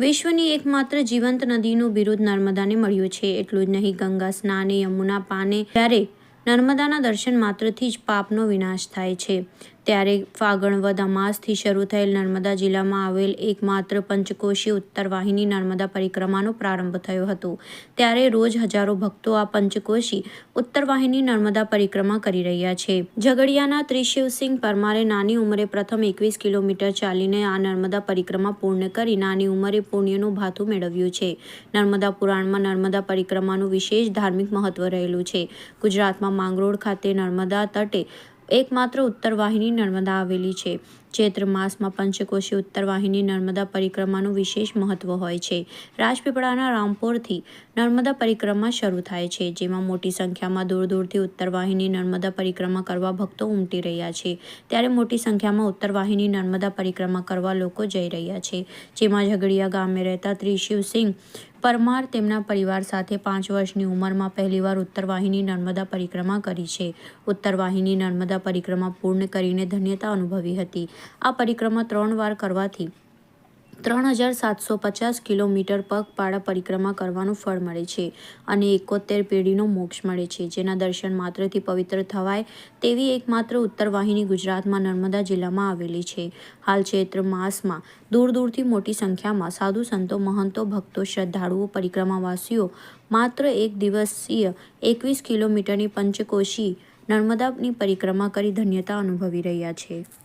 વિશ્વની એકમાત્ર જીવંત નદીનું બિરુદ નર્મદાને મળ્યું છે. એટલું જ નહીં, ગંગા સ્નાને, યમુના પાને, ત્યારે નર્મદાના દર્શન માત્રથી જ પાપનો વિનાશ થાય છે. ત્યારે ફાગણ વદ અમાસથી શરૂ થયેલ નર્મદા જિલ્લામાં આવેલ એકમાત્ર પંચકોશી ઉત્તર વાહિની નર્મદા પરિક્રમાનો પ્રારંભ થયો હતો. ત્યારે રોજ હજારો ભક્તો આ પંચકોશી ઉત્તર વાહિની નર્મદા પરિક્રમા કરી રહ્યા છે. ઝઘડિયાના ત્રિશિવસિંહ પરમારે નાની ઉંમરે પ્રથમ એકવીસ કિલોમીટર ચાલીને આ નર્મદા પરિક્રમા પૂર્ણ કરી નાની ઉંમરે પુણ્યનું ભાથું મેળવ્યું છે. નર્મદા પુરાણમાં નર્મદા પરિક્રમાનું વિશેષ ધાર્મિક મહત્વ રહેલું છે. ગુજરાતમાં માંગરોળ ખાતે નર્મદા તટે એકમાત્ર ઉત્તર વાહિની નર્મદા આવેલી છે. ચૈત્ર માસમાં પંચકોશી ઉત્તર વાહિની નર્મદા પરિક્રમાનું વિશેષ મહત્વ હોય છે. રાજપીપળાના રામપોરથી નર્મદા પરિક્રમા શરૂ થાય છે, જેમાં મોટી સંખ્યામાં દૂર દૂરથી ઉત્તર વાહિની નર્મદા પરિક્રમા કરવા ભક્તો ઉમટી રહ્યા છે. ત્યારે મોટી સંખ્યામાં ઉત્તર વાહિની નર્મદા પરિક્રમા કરવા લોકો જઈ રહ્યા છે. જેમાં ઝઘડિયા ગામે રહેતા ત્રિશિવસિંહ પરમાર તેમના પરિવાર સાથે પાંચ વર્ષની ઉંમરમાં પહેલીવાર ઉત્તર વાહિની નર્મદા પરિક્રમા કરી છે. ઉત્તર વાહિની નર્મદા પરિક્રમા પૂર્ણ કરીને ધન્યતા અનુભવી હતી. આ પરિક્રમા ત્રણ વાર કરવાથી ત્રણ હજાર સાતસો પચાસ કિલોમીટર પગપાળા પરિક્રમા કરવાનું ફળ મળે છે અને એકોતેર પેઢીનો મોક્ષ મળે છે. જેના દર્શન માત્રથી પવિત્ર થવાય તેવી એકમાત્ર ઉત્તર વાહિની ગુજરાતમાં નર્મદા જિલ્લામાં આવેલી છે. હાલ ચૈત્ર માસમાં દૂર દૂરથી મોટી સંખ્યામાં સાધુ સંતો, મહંતો, ભક્તો, શ્રદ્ધાળુઓ, પરિક્રમાવાસીઓ માત્ર એક દિવસીય એકવીસ કિલોમીટરની પંચકોશી નર્મદાની પરિક્રમા કરી ધન્યતા અનુભવી રહ્યા છે.